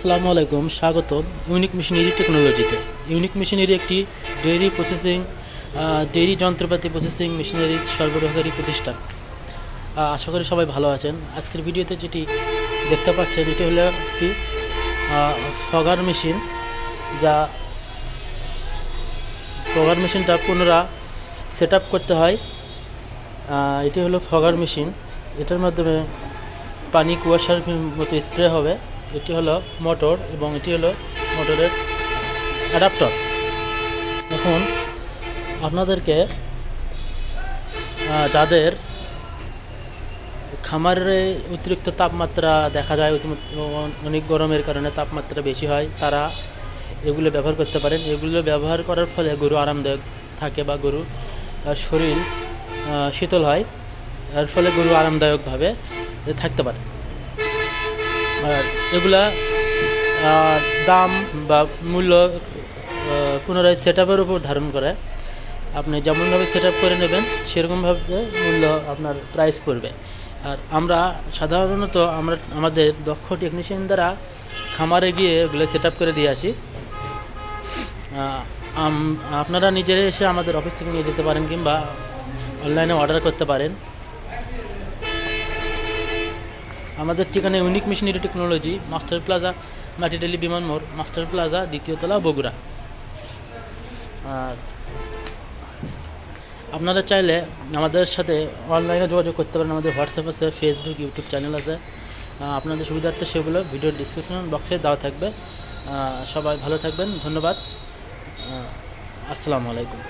আসসালামু আলাইকুম, স্বাগত ইউনিক মেশিনারি টেকনোলজিতে। ইউনিক মেশিনারি একটি ডেইরি প্রসেসিং ডেইরি যন্ত্রপাতি প্রসেসিং মেশিনারি সরবরাহকারী প্রতিষ্ঠান। আশা করি সবাই ভালো আছেন। আজকের ভিডিওতে যেটি দেখতে পাচ্ছেন, এটি হলো একটি ফগার মেশিন, যা ফগার মেশিনটা পুনরা সেট করতে হয়। এটি হলো ফগার মেশিন। এটার মাধ্যমে পানি কুয়াশার মতো স্প্রে হবে। এটি হলো মোটর এবং এটি হলো মোটরের অ্যাডাপ্টার। এখন আপনাদেরকে যাদের খামারে অতিরিক্ত তাপমাত্রা দেখা যায় অনেক গরমের কারণে তাপমাত্রা বেশি হয়, তারা এগুলো ব্যবহার করতে পারেন। এগুলো ব্যবহার করার ফলে গরু আরামদায়ক থাকে বা গরু শরীর শীতল হয়। এর ফলে গরু আরামদায়কভাবে থাকতে পারে। এগুলা দাম বা মূল্য পুনরায় সেট আপের উপর ধারণ করে। আপনি যেমনভাবে সেট আপ করে নেবেন, সেরকমভাবে মূল্য আপনার প্রাইস পড়বে। আর আমরা সাধারণত আমরা, আমাদের দক্ষ টেকনিশিয়ান দ্বারা খামারে গিয়ে এগুলো সেট আপ করে দিয়ে আসি। আপনারা নিজেরা এসে আমাদের অফিস থেকে নিয়ে যেতে পারেন কিংবা অনলাইনে অর্ডার করতে পারেন। আমাদের ঠিকানা unique machinery technology master plaza Matidali বিমান মোড় মাস্টার প্লাজা দ্বিতীয় তলা, বগুড়া। আর আপনারা চাইলে আমাদের সাথে অনলাইনে যোগাযোগ করতে পারেন, আমাদের হোয়াটসঅ্যাপ আছে ফেসবুক ইউটিউব চ্যানেল আছে। আপনাদের সুবিধার্থে সেগুলো ভিডিও ডিসক্রিপশন বক্সে দেওয়া থাকবে। সবাই ভালো থাকবেন, ধন্যবাদ। আসসালামু আলাইকুম।